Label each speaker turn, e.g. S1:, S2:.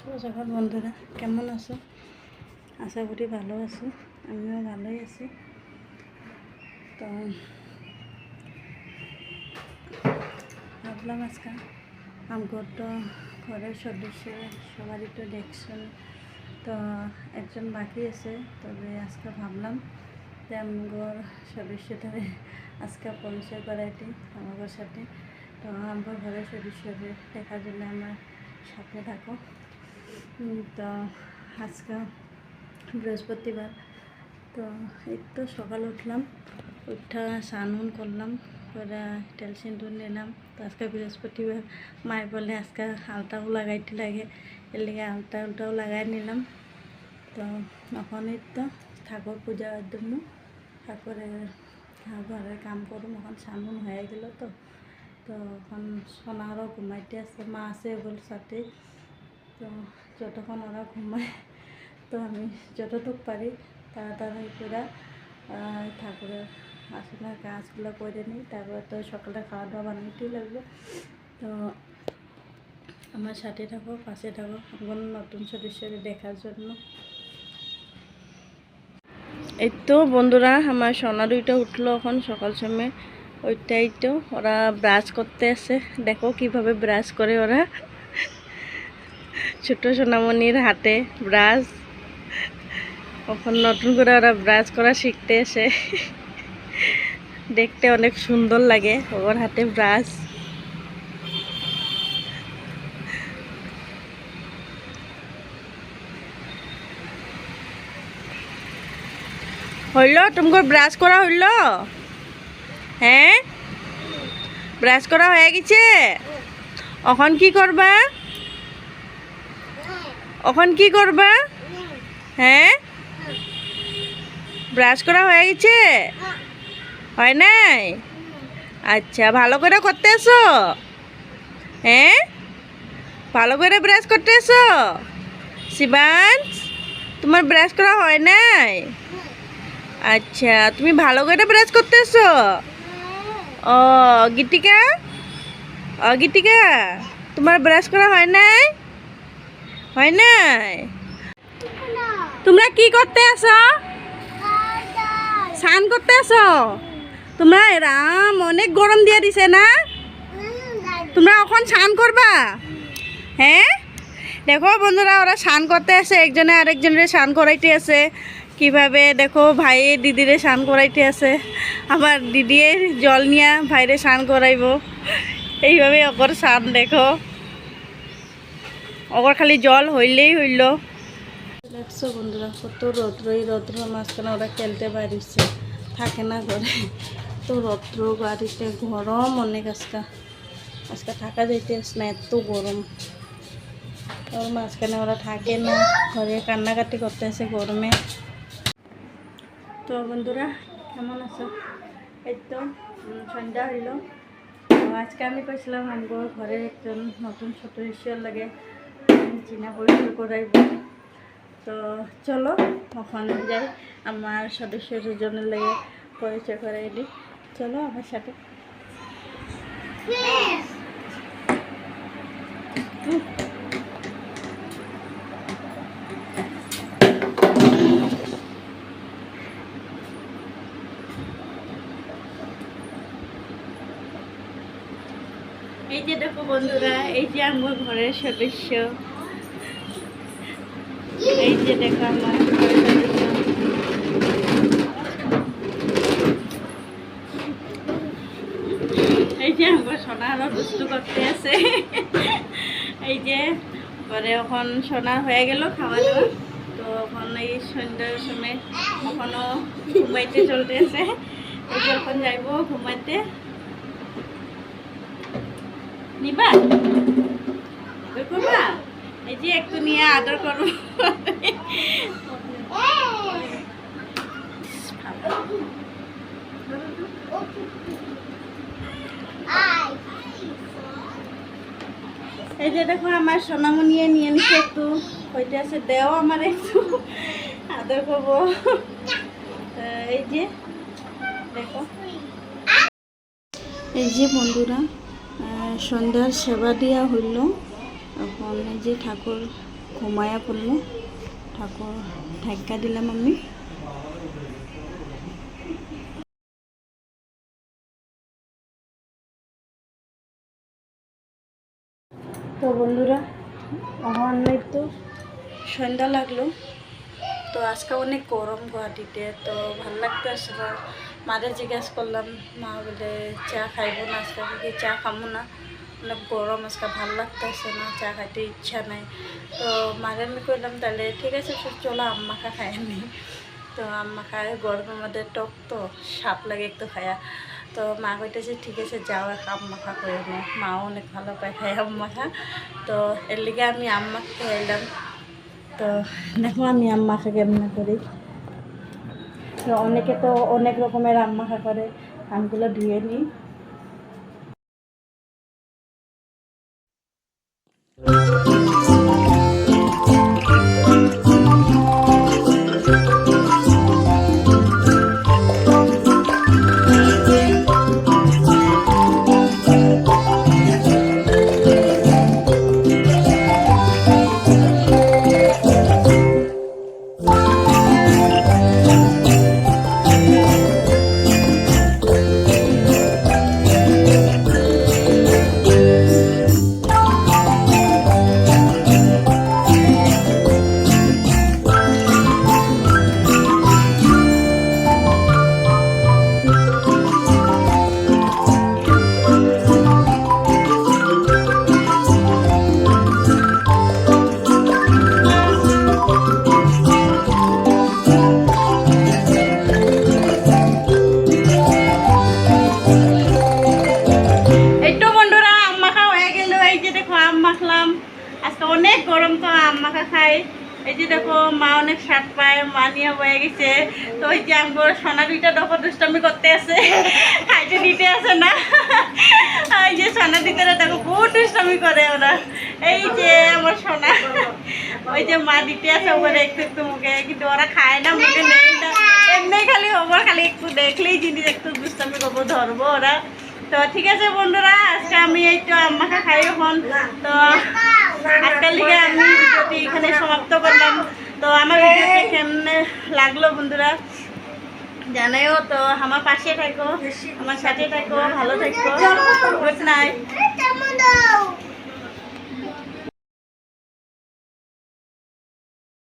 S1: শুভ সকাল বন্ধুরা, কেমন আছো? আশা করি ভালো আছো, আমিও ভালোই আছি। তো, ভাবলাম আজকে আমগর তো ঘরের সদস্য সবারই তো দেখছেন তো, একজন বাকি আছে, তবে আজকে ভাবলাম যে আমগর সদস্যটারে আজকে পরিচয় করাইতে আমাদের সাথে। তো আমার ঘরের সদস্যদের দেখার জন্য আমার সাথে থাকো। তো আজকে বৃহস্পতিবার, তো এই তো সকাল উঠলাম, উঠা স্নান করলাম, করে তেল সিন্দুর নিলাম, তো আজকে বৃহস্পতিবার মায়ের বলে আজকে আলতাও লাগাইতে লাগে, এর আলতা উলটাও লাগাই নিলাম, তো এই তো ঠাকুর পূজার জন্য ঠাকুরের ঘরের কাম করুম, এখন স্নান হয়ে গেল তো তো এখন সোনারও ঘুমাইতে আছে, মা আছে বল সাথে। তো যতক্ষণ ওরা ঘুমায়, তো আমি যতটুক পারি তাড়াতাড়ি করে ঠাকুরের আসলে কাজগুলো করে নিই। তারপর তো সকালে খাওয়া দাওয়া বানাইতেই লাগবে। তো আমার সাথে থাকো, পাশে থাকো এখন নতুন সদস্যকে দেখার জন্য। এই তো বন্ধুরা, আমার সোনা দুইটা উঠল এখন সকাল সময়। ওইটাই তো, ওরা ব্রাশ করতে আসে। দেখো কীভাবে ব্রাশ করে ওরা। ছোট সোনামণির হাতে ব্রাশ। এখন নতুন করে ওরা ব্রাশ করা শিখতে এসে। দেখতে অনেক সুন্দর লাগে ওর হাতে ব্রাশ। হইল তোমার ব্রাশ করা হইল? হ্যাঁ? ব্রাশ করা হয়ে গেছে? এখন কি করবা? এখন কি করবা? হ্যাঁ? ব্রাশ করা হয়ে গেছে? হয় নাই? আচ্ছা ভালো করে করতে এসো। হ্যাঁ? ভালো করে ব্রাশ করতে এসো। শিবাংশ তোমার ব্রাশ করা হয় নাই? আচ্ছা তুমি ভালো করে ব্রাশ করতে এসো। ও গীতিকা ও গীতিকা তোমার ব্রাশ করা হয় নাই? হয় নাই? তোমরা কি করতে আসো স্নান করতে আসো তোমরা রাম, অনেক গরম দিয়ে দিছে না? তোমরা এখন স্নান করবা? হ্যাঁ? দেখো বন্ধুরা, ওরা স্নান করতে আসে। একজনে আরেকজনের স্নান করাইতে আছে কীভাবে? দেখো ভাই দিদিরে স্নান করাইতে আছে আবার দিদিয়ে জল নিয়া ভাইরে স্নান করাইব। এইভাবে অকর স্নান, দেখো। অকর খালি জল হইলেই হইল। দেখছ বন্ধুরা, কত রৌদ্র, এই রৌদ্র মাঝখানে ওরা খেলতে পারিছে থাকে না ঘরে। তো রৌদ্র বাড়িতে গরম অনেক আজকা। আজকে থাকা যাইতে না, এত গরম। ওর মাঝখানে ওরা থাকে না, ঘরে কান্নাকাটি করতে আছে গরমে। তো বন্ধুরা, কেমন আছো? এই তো সন্ধ্যা হইল। আজকে আমি কইছিলাম আমার ঘরের একজন নতুন সদস্য লাগে চিনা পরিচয় করাইব তো চলো ওখানে যাই। আমার সদস্য দুজনের লাগে পরিচয় করাই দিই। চলো আমার সাথে। এই যে দেখো বন্ধুরা, এই যে আমার ঘরের সদস্য। যে দেখো আমার। এই যে আমার সোনা আরও দুষ্টু করতে আছে। এই যে, পরে এখন সোনা হয়ে গেল খাওয়া দাওয়া। তো এখন এই সন্ধ্যার সময় এখনও ঘুমাইতে চলতে আছে। এই যে এখন যাইব ঘুমাইতে। নিবা? করবা? এই যে একটু নিয়ে আদর করব এই যে দেখো, আমার সোনামণিয়ে নিয়ে নিছে একটু। হইতে আছে, দেও আমার একটু। আদর করব। এই যে, দেখো। এই যে বন্ধুরা সন্ধ্যার সেবা দেওয়া হইল। এখন যে ঠাকুর ঘুমায়া পড়ল, ঠাকুর ঠাক্কা দিলাম আমি। তো বন্ধুরা, আমার তো সন্ধ্যা লাগল। তো আজকে অনেক গরম গুয়াহাটিতে, তো ভালো লাগতেছে মারে জিজ্ঞেস করলাম, মা বলে, চা খাইব না, আজকে চা খাব না। অনেক গরম আজকে ভালো লাগতেছে না, চা খাইতে ইচ্ছা নাই। তো মারে আমি কইলাম, তাহলে ঠিক আছে সব চলো আম্মাখা খাই আমি তো আম্মা খায় গরমের মধ্যে টক তো, সাপ লাগে একটু খায়া। তো মা কইতেছে, ঠিক আছে, যাও, এক আম্মাখা করে নে মাও অনেক ভালো পায় খায় আম্মাখা তো এর লিগে আমি আম্মাকে খাইলাম। তো দেখো আমি আম্মাখা কেমন করি। তো অনেকে তো অনেক রকমের আম্মাখা করে আমগুলো ধুয়ে নিই। স্বাদ পায় মা বয়ে গেছে। তো ওই যে আমগুলো সোনা দুইটা দফা দুষ্টামি করতে আছে। খাইতে দিতে আছে না। এই যে সোনা দিতে দেখো বহুত দুষ্টামি করে ওরা। এই যে আমার সোনা। ওই যে মা দিতে আছে ওখানে একটু একটু মুখে। কিন্তু ওরা খায় না, মুখে নেই না। এমনি খালি ওবার খালি একটু দেখলেই জিনিস একটু দুষ্টামি করব, ধরবো ওরা। তো ঠিক আছে বন্ধুরা, আজকে আমি এই তো আম্মাকে খাই এখন তো আজকের লিগে আমি এখানে সমাপ্ত করলাম। তো আমার ভিডিওটা কেমনে লাগল বন্ধুরা? জানাইও তো, আমার পাশে থাকো, আমার সাথে থাকো, ভালো থাকো গুড নাইট